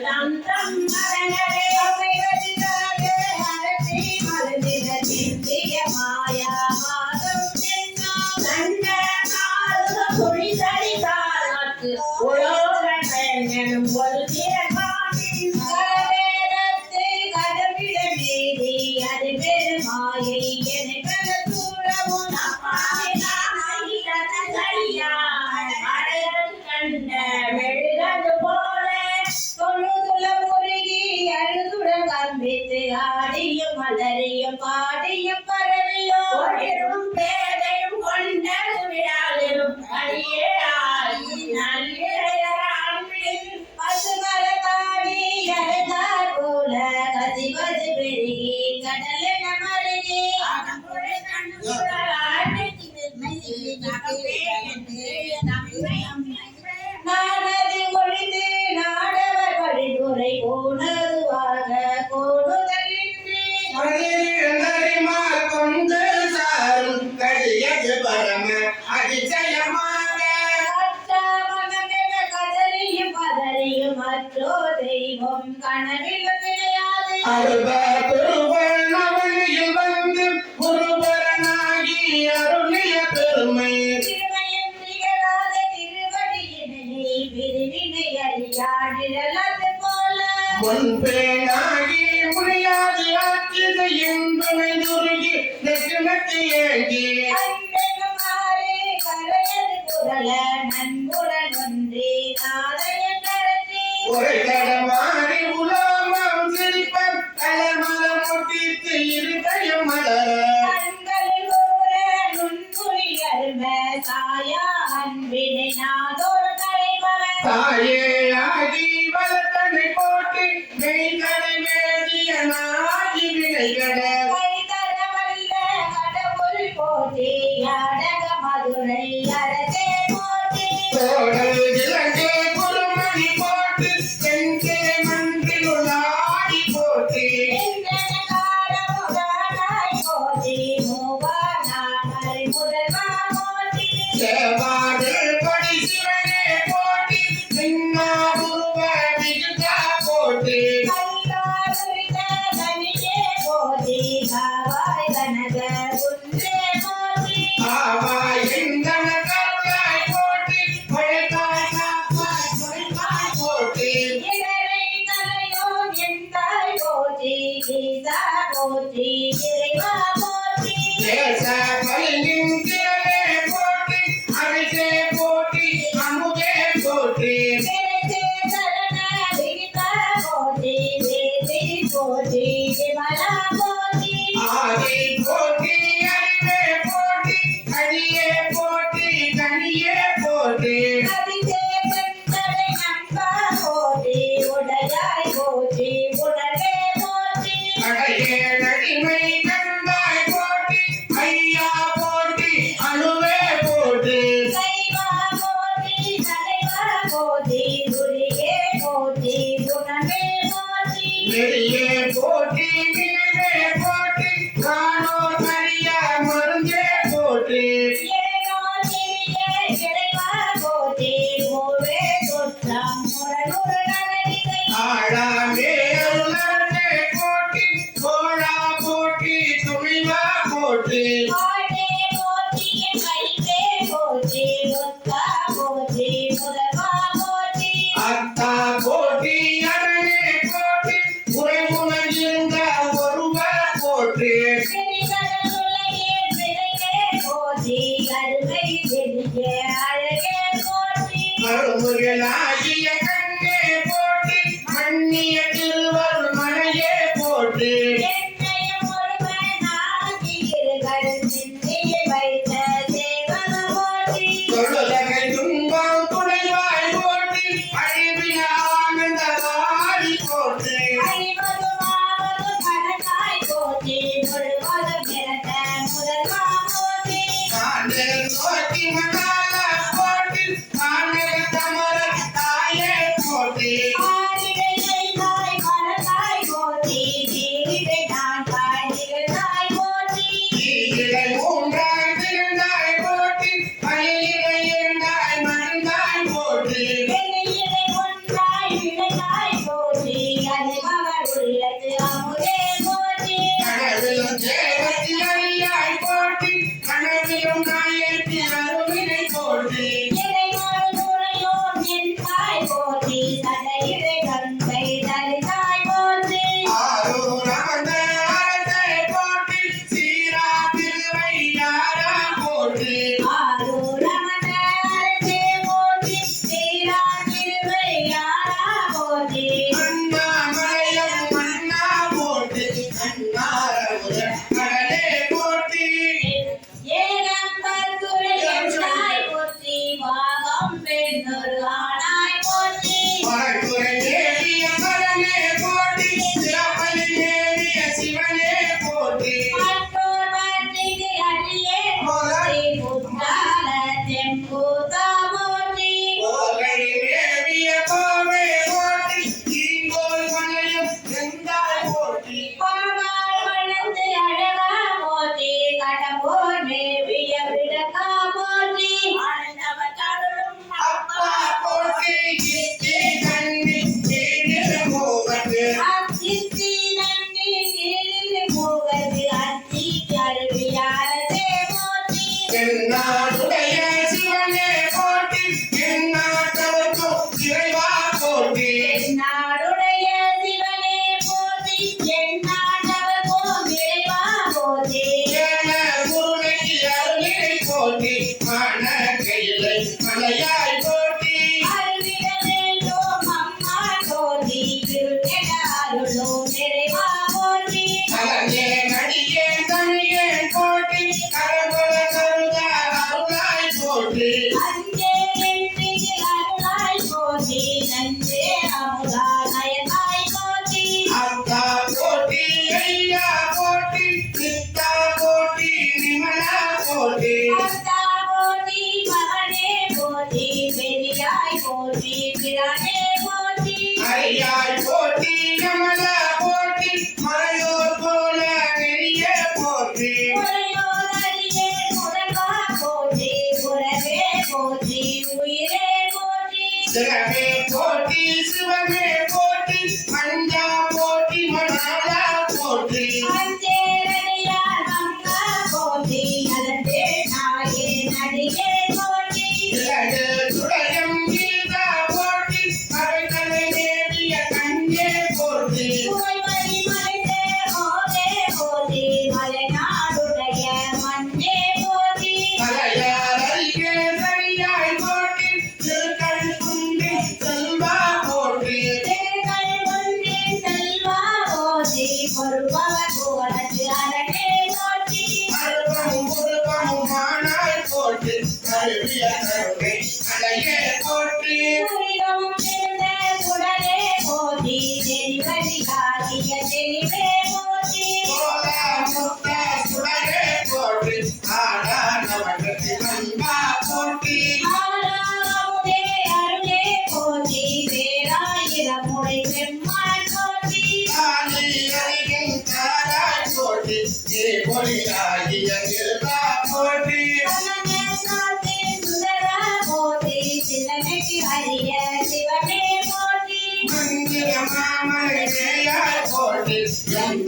down, down. Hello. போற்றி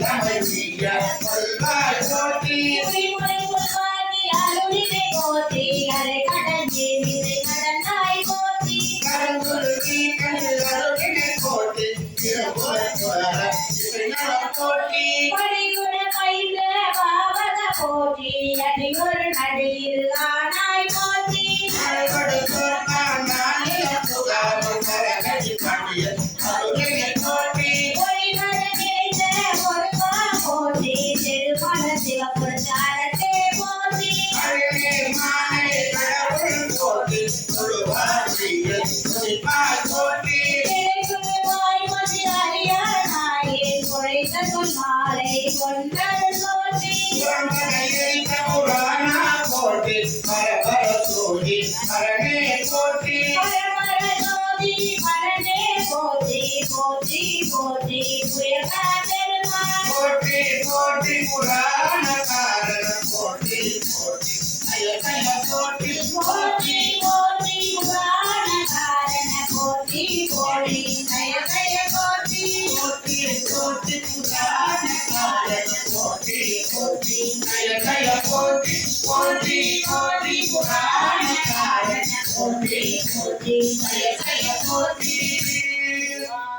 Hallelujah. Her life will be புராண காரண கோட்டி கோட்டி நயநய கோட்டி கோட்டி கோட்டி புராண காரண கோட்டி கோட்டி நயநய கோட்டி கோட்டி கோட்டி புராண காரண கோட்டி கோட்டி நயநய கோட்டி கோட்டி கோட்டி புராண காரண கோட்டி கோட்டி நயநய கோட்டி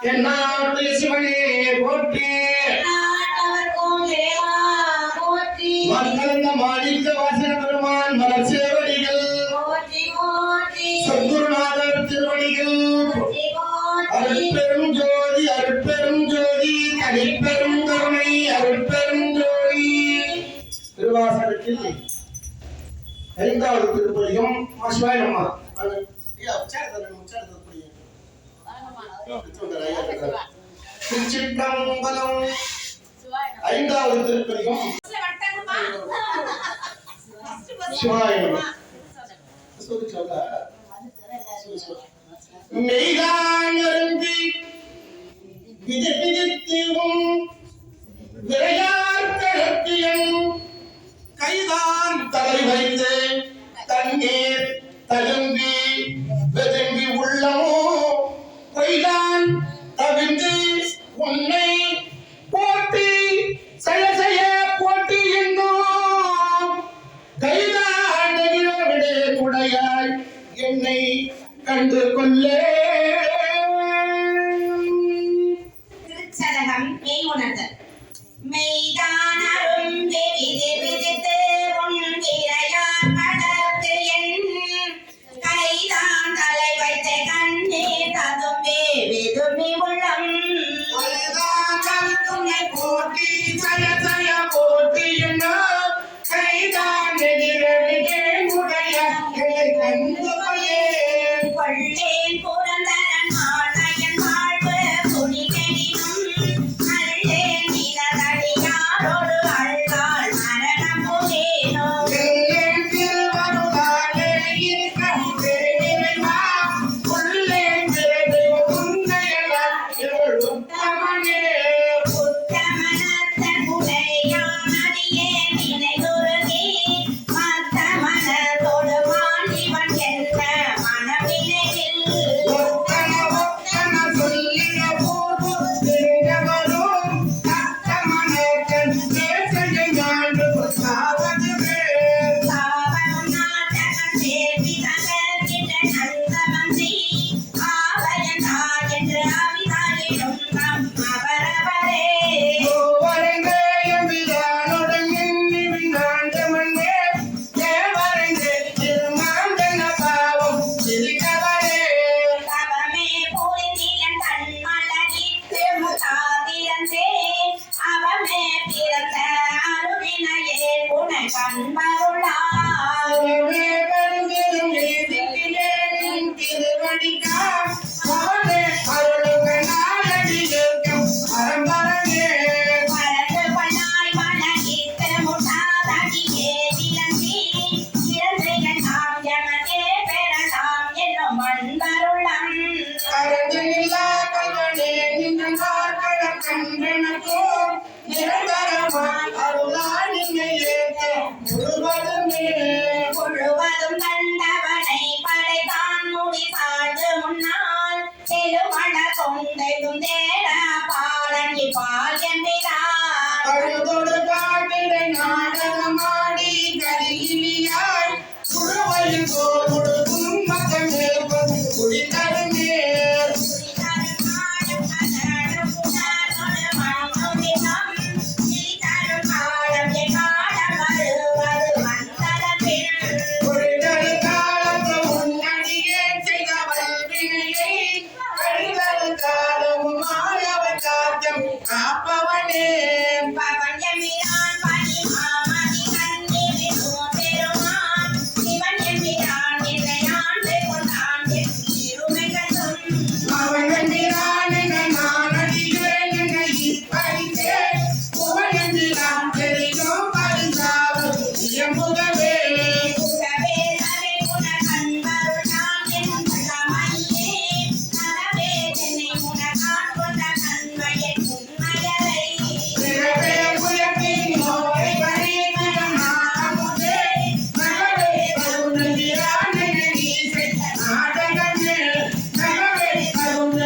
என்ன திருப்பி ஐந்தாவது திருப்பதியும் சிவாய நம்ம திருச்சிற்றம்பலம் ஐந்தாவது திருப்பதியும் சிவாய மெய்தான் அருந்தி விதை கைதான் தலை வைத்து தண்ணீர் தழும்பி வெதும்பி உள்ளமோ கொய்தான் தவிந்து உன்னை போட்டி செய செய்ய போட்டி என்னும் கைதான் நெகிழவிடே குடையாய் என்னை கண்டு கொள்ளே திருச்சரகம் மெய்தானரும் வெறி Bye.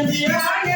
கருணந்திரான்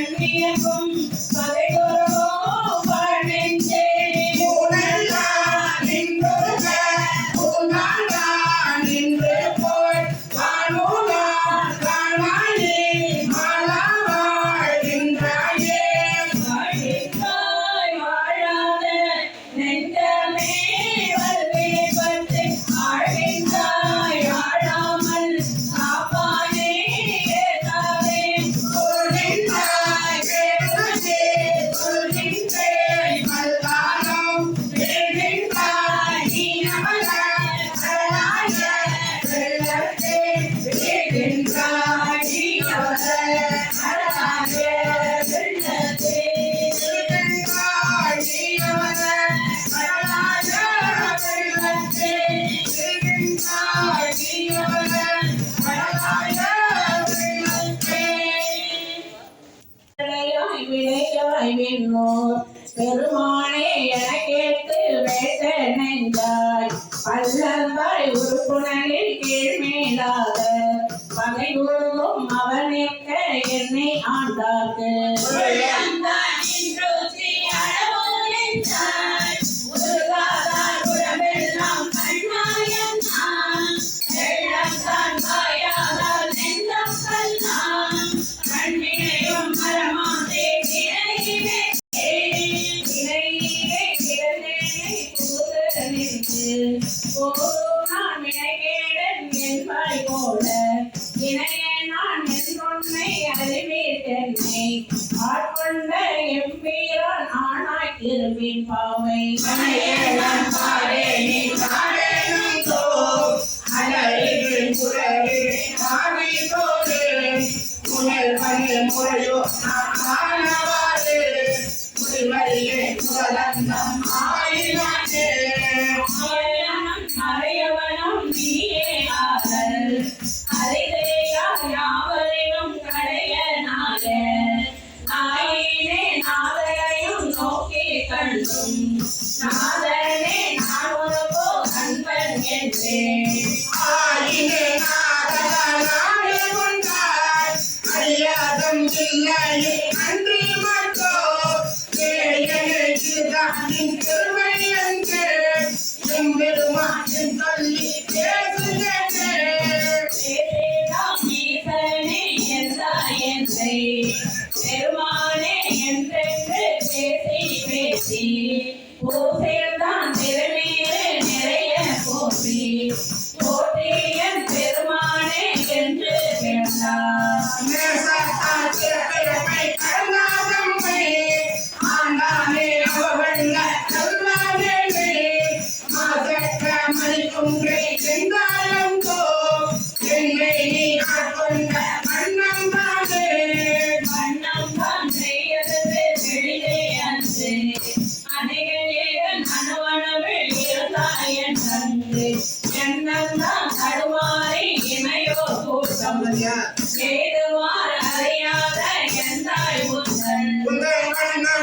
கண்ணியமும் பகடும் ஆட்கொண்ட எம்பீரான் ஆனாய் இருப்பின் பாவை அணையேன்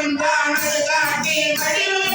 வண்ணம் தான் காட்டி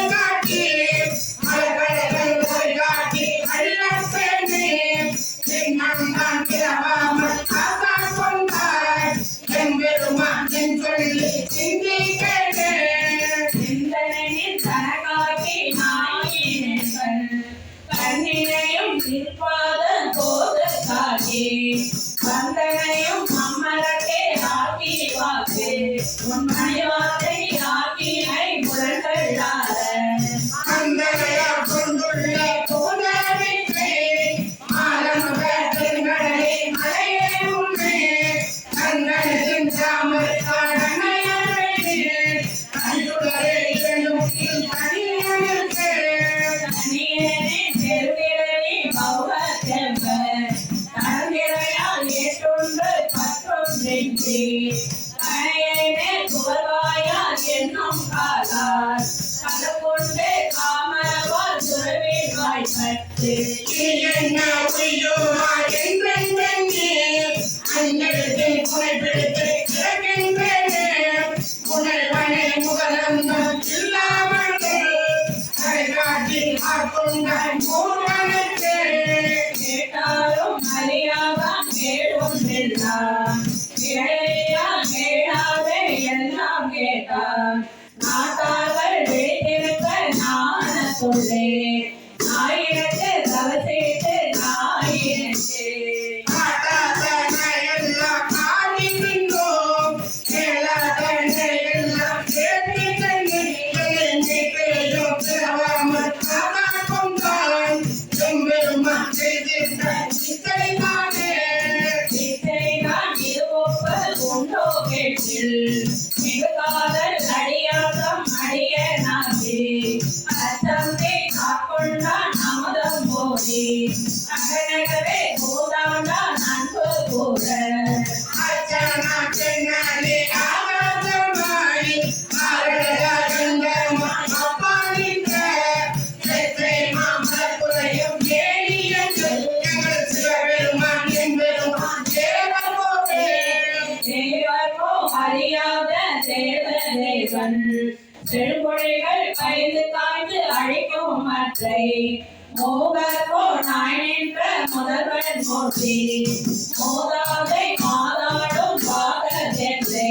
மோதாதை மாதாடும் பாதத்தை